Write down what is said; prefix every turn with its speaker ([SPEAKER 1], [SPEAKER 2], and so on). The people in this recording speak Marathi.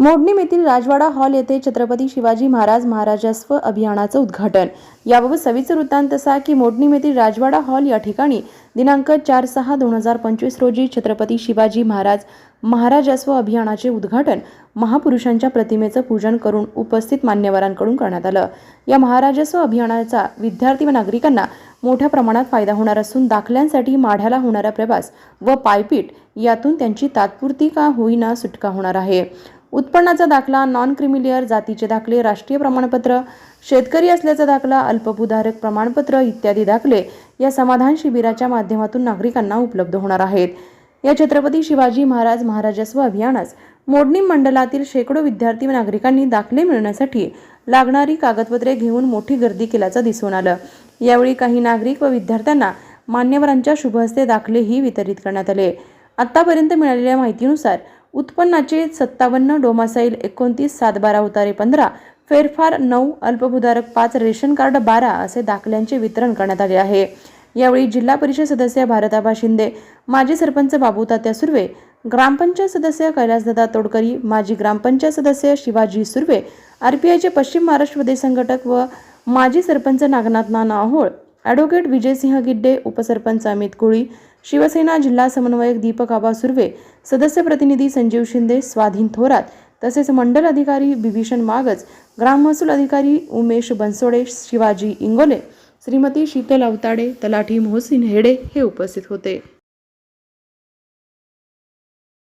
[SPEAKER 1] मोडणीम येथील राजवाडा हॉल येथे छत्रपती शिवाजी महाराज महाराजस्व अभियानाचं उद्घाटन. याबाबत सविस्तर वृत्तांत असा की मोडणीम येथील राजवाडा हॉल या ठिकाणी दिनांक चार सहा दोन हजार पंचवीस रोजी छत्रपती शिवाजी महाराज महाराजस्व अभियानाचे उद्घाटन महापुरुषांच्या प्रतिमेचं पूजन करून उपस्थित मान्यवरांकडून करण्यात आलं. या महाराजस्व अभियानाचा विद्यार्थी व नागरिकांना मोठ्या प्रमाणात फायदा होणार असून दाखल्यांसाठी माढ्याला होणारा प्रवास व पायपीट यातून त्यांची तात्पुरती का होईना सुटका होणार आहे. उत्पन्नाचा दाखला नॉन क्रिमिलियर जातीचे दाखले राष्ट्रीय प्रमाणपत्र शेतकरी असल्याचा दाखला अल्पभूधारक प्रमाणपत्र इत्यादी दाखले या समाधान शिबिराच्या माध्यमातून नागरिकांना उपलब्ध होणार आहेत. या छत्रपती शिवाजी महाराज महाराजस्व अभियानास मोडणी मंडलातील शेकडो विद्यार्थी व नागरिकांनी दाखले मिळवण्यासाठी लागणारी कागदपत्रे घेऊन मोठी गर्दी केल्याचं दिसून आलं. यावेळी काही नागरिक व विद्यार्थ्यांना मान्यवरांच्या शुभहस्ते दाखलेही वितरित करण्यात आले. आतापर्यंत मिळालेल्या माहितीनुसार उत्पन्नाचे सत्तावन्न डोमासाईल एकोणतीस सातबारा उतारे पंधरा फेरफार नऊ अल्पभूधारक पाच रेशन कार्ड बारा असे दाखल्यांचे वितरण करण्यात आले आहे. यावेळी जिल्हा परिषद सदस्य भारताबा शिंदे माजी सरपंच बाबू तात्या सुर्वे ग्रामपंचायत सदस्य कैलासदादा तोडकरी माजी ग्रामपंचायत सदस्य शिवाजी सुर्वे आरपीआयचे पश्चिम महाराष्ट्र प्रदेश संघटक व माजी सरपंच नागनाथ नाना आहोळ ॲडव्होकेट विजयसिंह गिड्डे उपसरपंच अमित कोळी शिवसेना जिल्हा समन्वयक दीपक आबा सुर्वे सदस्य प्रतिनिधी संजीव शिंदे स्वाधीन थोरात तसेच मंडल अधिकारी बिभीषण मागज ग्राम महसूल अधिकारी उमेश बनसोडे शिवाजी इंगोले श्रीमती शीतल अवताडे तलाठी मोहसिन हेडे हे उपस्थित होते.